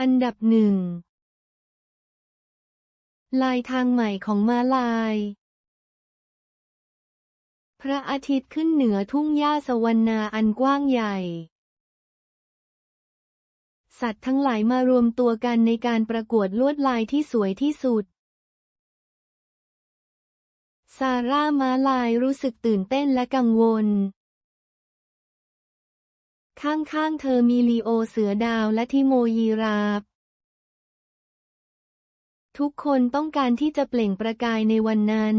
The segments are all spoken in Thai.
อันดับหนึ่งลายทางใหม่ของม้าลาย พระอาทิตย์ขึ้นเหนือทุ่งหญ้าสวรรณาอันกว้างใหญ่ สัตว์ทั้งหลายมารวมตัวกันในการประกวดลวดลายที่สวยที่สุด ซาร่าม้าลายรู้สึกตื่นเต้นและกังวล ข้างๆเธอมีลีโอเสือดาวและทิโมยีราฟทุกคนต้องการที่จะเปล่งประกายในวันนั้น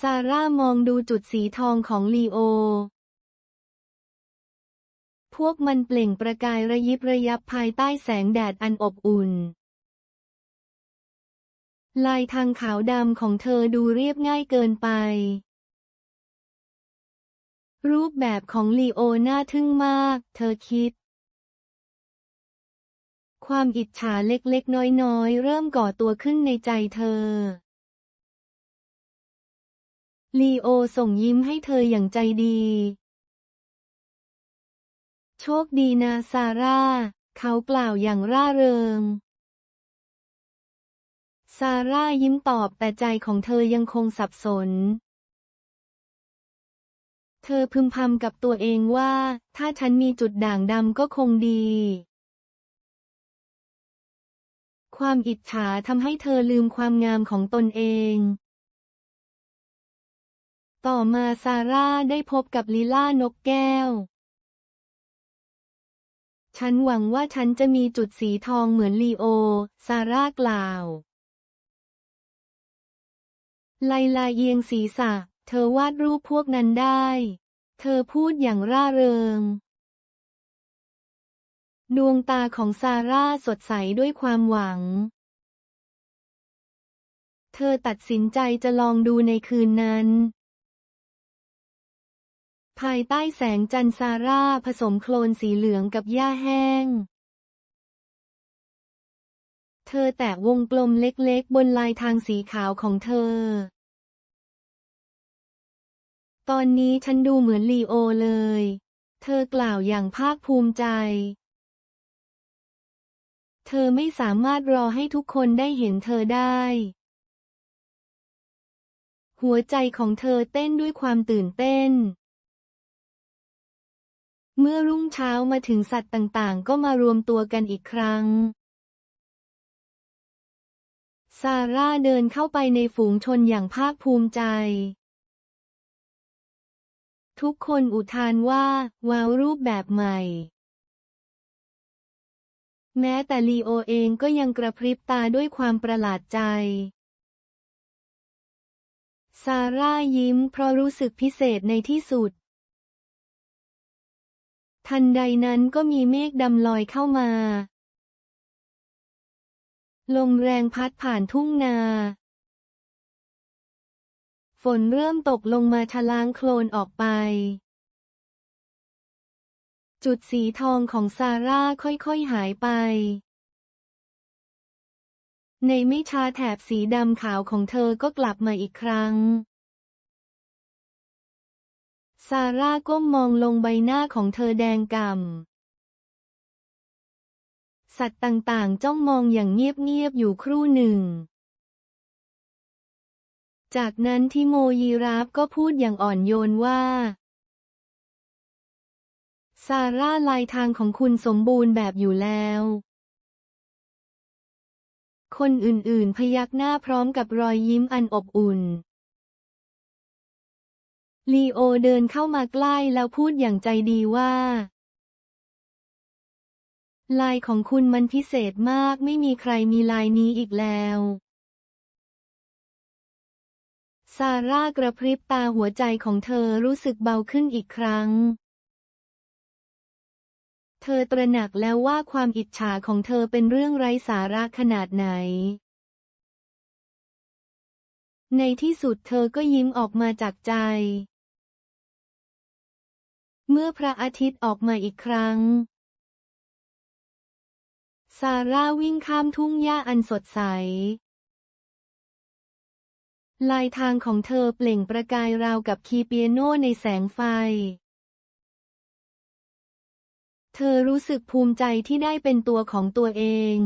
ซาร่ามองดูจุดสีทองของลีโอ พวกมันเปล่งประกายระยิบระยับภายใต้แสงแดดอันอบอุ่น ลายทางขาวดำของเธอดูเรียบง่ายเกินไป รูปแบบของลีโอน่าทึ่งมาก เธอคิด ความอิจฉาเล็กๆ น้อยๆ เริ่มก่อตัวขึ้นในใจเธอ ลีโอส่งยิ้มให้เธออย่างใจดี โชคดีนะซาร่า เขากล่าวอย่างร่าเริง ซาร่ายิ้มตอบแต่ใจของเธอยังคงสับสน เธอพึมพำกับตัวเองว่า ถ้าฉันมีจุดด่างดำก็คงดี ความอิจฉาทำให้เธอลืมความงามของตนเอง ต่อมาซาร่าได้พบกับลิล่านกแก้ว ฉันหวังว่าฉันจะมีจุดสีทองเหมือนลีโอ ซาร่ากล่าว ไลลาเอียงศีรษะ เธอวาดรูปพวกนั้นได้ เธอพูดอย่างร่าเริง ดวงตาของซาร่าสดใสด้วยความหวัง เธอตัดสินใจจะลองดูในคืนนั้น ภายใต้แสงจันทร์ซาร่าผสมโคลนสีเหลืองกับหญ้าแห้งเธอแตะวงกลมเล็กๆ บนลายทางสีขาวของเธอ ตอนนี้ฉันดูเหมือนลีโอเลย เธอกล่าวอย่างภาคภูมิใจ เธอไม่สามารถรอให้ทุกคนได้เห็นเธอได้ หัวใจของเธอเต้นด้วยความตื่นเต้น เมื่อรุ่งเช้ามาถึงสัตว์ต่างๆ ก็มารวมตัวกันอีกครั้งซาร่าเดินเข้าไปในฝูงชนอย่างภาคภูมิใจ ทุกคนอุทานว่า ว้าวรูปแบบใหม่ แม้แต่ลีโอเองก็ยังกระพริบตาด้วยความประหลาดใจ ซาร่ายิ้มเพราะรู้สึกพิเศษในที่สุด ทันใดนั้นก็มีเมฆดำลอยเข้ามา ลมแรงพัดผ่านทุ่งนา ฝนเริ่มตกลงมาชะล้างโคลนออกไป จุดสีทองของซาร่าค่อยๆหายไป ในไม่ช้าแถบสีดำขาวของเธอก็กลับมาอีกครั้ง ซาร่าก้มมองลงใบหน้าของเธอแดงก่ำสัตว์ต่างๆ จ้องมองอย่างเงียบ ๆ อยู่ครู่หนึ่ง จากนั้นทิโมยีราฟก็พูดอย่างอ่อนโยนว่าซาร่าลายทางของคุณสมบูรณ์แบบอยู่แล้ว คนอื่นๆ พยักหน้าพร้อมกับรอยยิ้มอันอบอุ่น ลีโอเดินเข้ามาใกล้แล้วพูดอย่างใจดีว่า ลายของคุณมันพิเศษมากไม่มีใครมีลายนี้อีกแล้ว ซาร่ากระพริบตาหัวใจของเธอรู้สึกเบาขึ้นอีกครั้ง เธอตระหนักแล้วว่าความอิจฉาของเธอเป็นเรื่องไร้สาระขนาดไหน ในที่สุดเธอก็ยิ้มออกมาจากใจ เมื่อพระอาทิตย์ออกมาอีกครั้ง ซาร่าวิ่งข้ามทุ่งหญ้าอันสดใส ลายทางของเธอเปล่งประกายราวกับคีย์เปียโนในแสงไฟ เธเธอรู้สึกภูมิใจที่ได้เป็นตัวของตัวเอง